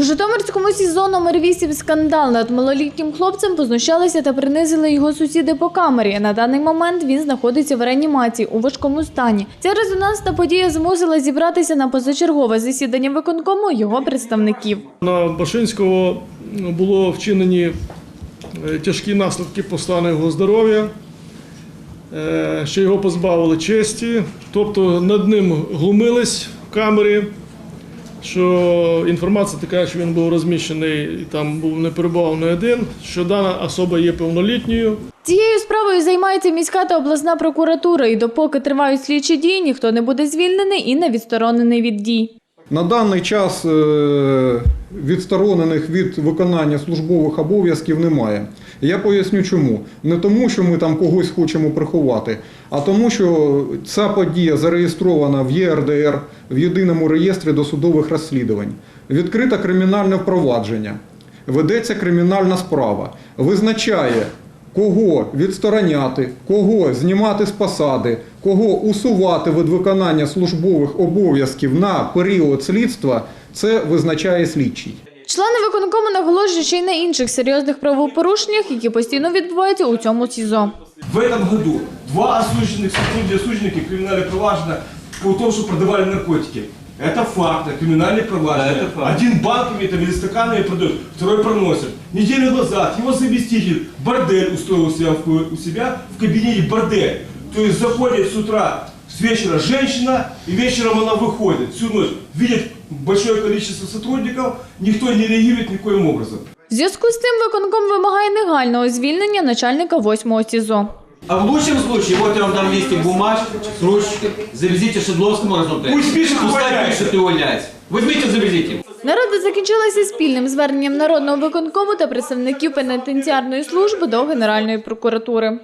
У Житомирському СІЗО номер 8 скандал над малолітнім хлопцем познущалися та принизили його сусіди по камері. На даний момент він знаходиться в реанімації у важкому стані. Ця резонансна подія змусила зібратися на позачергове засідання виконкому його представників. На Башинського було вчинені е, тяжкі наслідки по стану його здоров'я, е, що його позбавили честі, тобто над ним глумились в камері, що інформація така, що він був розміщений там був не перебував не один, що дана особа є повнолітньою. Цією справою займається міська та обласна прокуратура, і допоки тривають слідчі дії, ніхто не буде звільнений і не відсторонений від дій. На даний час е, відсторонених від виконання службових обов'язків немає. Я поясню чому. Не тому, що ми там когось хочемо приховати, а тому, що ця подія зареєстрована в ЄРДР в єдиному реєстрі досудових розслідувань. Відкрите кримінальне впровадження, ведеться кримінальна справа, визначає. Кого відстороняти, кого знімати з посади, кого усувати від виконання службових обов'язків на період слідства, це визначає слідчий. Члени виконкому наголошують ще й на інших серйозних правопорушеннях, які постійно відбуваються у цьому СІЗО. В этом году два осужденных сотрудника осужденники криминальное провадження по тому, что продавали наркотики. Это факт, это криминальное провадження. Один банками там или стаканами продает, второй проносит. Неделю назад его заместитель бордель устроил у себя, в- у себя в кабинете бордель. То есть заходит с утра, с вечера женщина, и вечером она выходит всю ночь. Видит большое количество сотрудников, никто не реагирует никоим образом. В зв'язку з тим виконком вимагає негайного звільнення начальника 8-го СІЗО. А в лучшем случае, вот я вам дам листик бумажки ручки, завезите Шедловскому разутре. Пусть пишет, Пускай пишет и увольняется. Возьмите, завезите. Нарада закінчилася спільним зверненням народного виконкому та представників пенітенціарної служби до Генеральної прокуратури.